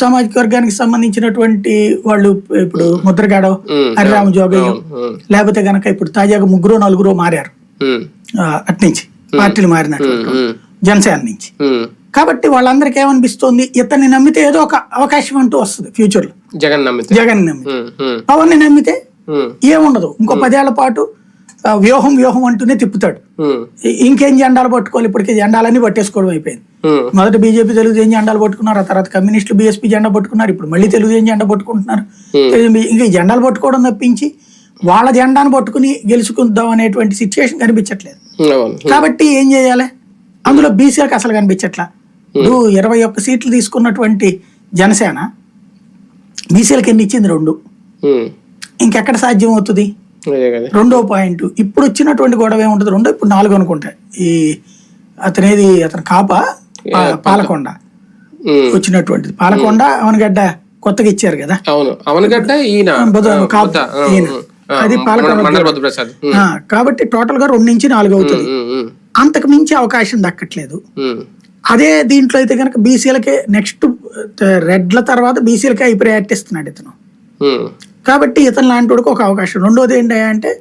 సామాజిక వర్గానికి సంబంధించినటువంటి వాళ్ళు ఇప్పుడు ముద్రగాడ హరిరామ జోగయ్య. లేకపోతే గనక ఇప్పుడు తాజాగా ముగ్గురు నలుగురు మారారు. అట్నుంచి పార్టీలు మారినటువంటి ఉమ్, జనసేన నుంచి. కాబట్టి వాళ్ళందరికీ ఏమనిపిస్తోంది? ఇతన్ని నమ్మితే ఏదో ఒక అవకాశం అంటూ వస్తుంది ఫ్యూచర్లో జగన్ నమ్మితే. జగన్ నమ్మితే. పవన్ నమ్మితే ఏముండదు. ఇంకో పదేళ్ళ పాటు వ్యూహం వ్యూహం అంటూనే తిప్పుతాడు. ఇంకేం జెండాలు పట్టుకోవాలి? ఇప్పటికే జెండాలన్నీ పట్టేసుకోవడం అయిపోయింది. మొదట బీజేపీ తెలుగుదేశం జెండాలు పట్టుకున్నారు? ఆ తర్వాత కమ్యూనిస్టులు బీఎస్పీ జెండా పట్టుకున్నారు. ఇప్పుడు మళ్ళీ తెలుగుదేశం జెండా పట్టుకుంటున్నారు? ఇంకా జెండాలు పట్టుకోవడం తప్పించి వాళ్ళ జెండాను పట్టుకుని గెలుచుకుందాం అనేటువంటి సిచ్యువేషన్ కనిపించట్లేదు. కాబట్టి ఏం చేయాలి? అందులో బీసీలకు అసలు కనిపించట్లా. ఇప్పుడు ఇరవై ఒక్క సీట్లు తీసుకున్నటువంటి జనసేన బీసీలకు ఎన్ని ఇచ్చింది? రెండు. ఇంకెక్కడ సాధ్యం అవుతుంది? రెండో పాయింట్. ఇప్పుడు వచ్చినటువంటి గొడవ ఏముంటుంది? రెండో ఇప్పుడు నాలుగు అనుకుంటా. ఈ అతనేది అతను కాప పాలకొండ. వచ్చినటువంటిది. పాలకొండ అవనగడ్డ కొత్తగా ఇచ్చారు కదా. అవును. అవనగడ్డ ఈయన. అది పాలకొండ కాబట్టి టోటల్గా రెండు నుంచి నాలుగు అవుతుంది. అంతకు మించి అవకాశం దక్కట్లేదు. అదే దీంట్లో అయితే కనుక బీసీలకే నెక్స్ట్ రెడ్ల తర్వాత బీసీలకే హై ప్రయారిటీ ఇస్తున్నాడు ఇతను. కాబట్టి ఇతను లాంటి వాడికి ఒక అవకాశం. రెండోది ఏంటి అంటే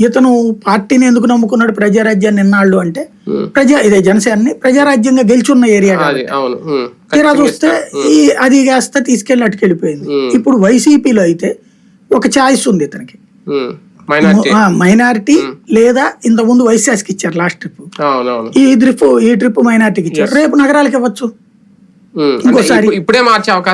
ఇతను పార్టీని ఎందుకు నమ్ముకున్నాడు? ప్రజారాజ్యాన్ని ఎన్నాళ్ళు అంటే. ప్రజా ఇదే జనసేనని ప్రజారాజ్యంగా గెలుచున్న ఏరియా తీరా చూస్తే ఈ అది కాస్త తీసుకెళ్ళి అటుకెళ్ళిపోయింది. ఇప్పుడు వైసీపీలో అయితే ఒక ఛాయిస్ ఉంది ఇతనికి. మైనార్టీ. లేదా ఇంతకుముందు వైశాస్కి ఇచ్చారు లాస్ట్ ట్రిప్. ఈ ట్రిప్ ఈ ట్రిప్ మైనారిటీకి ఇచ్చారు. రేపు నగరాలకు ఇవ్వచ్చు. ఇంకోసారి- ఇప్పుడు- ఇప్పుడే మార్చే అవకాశం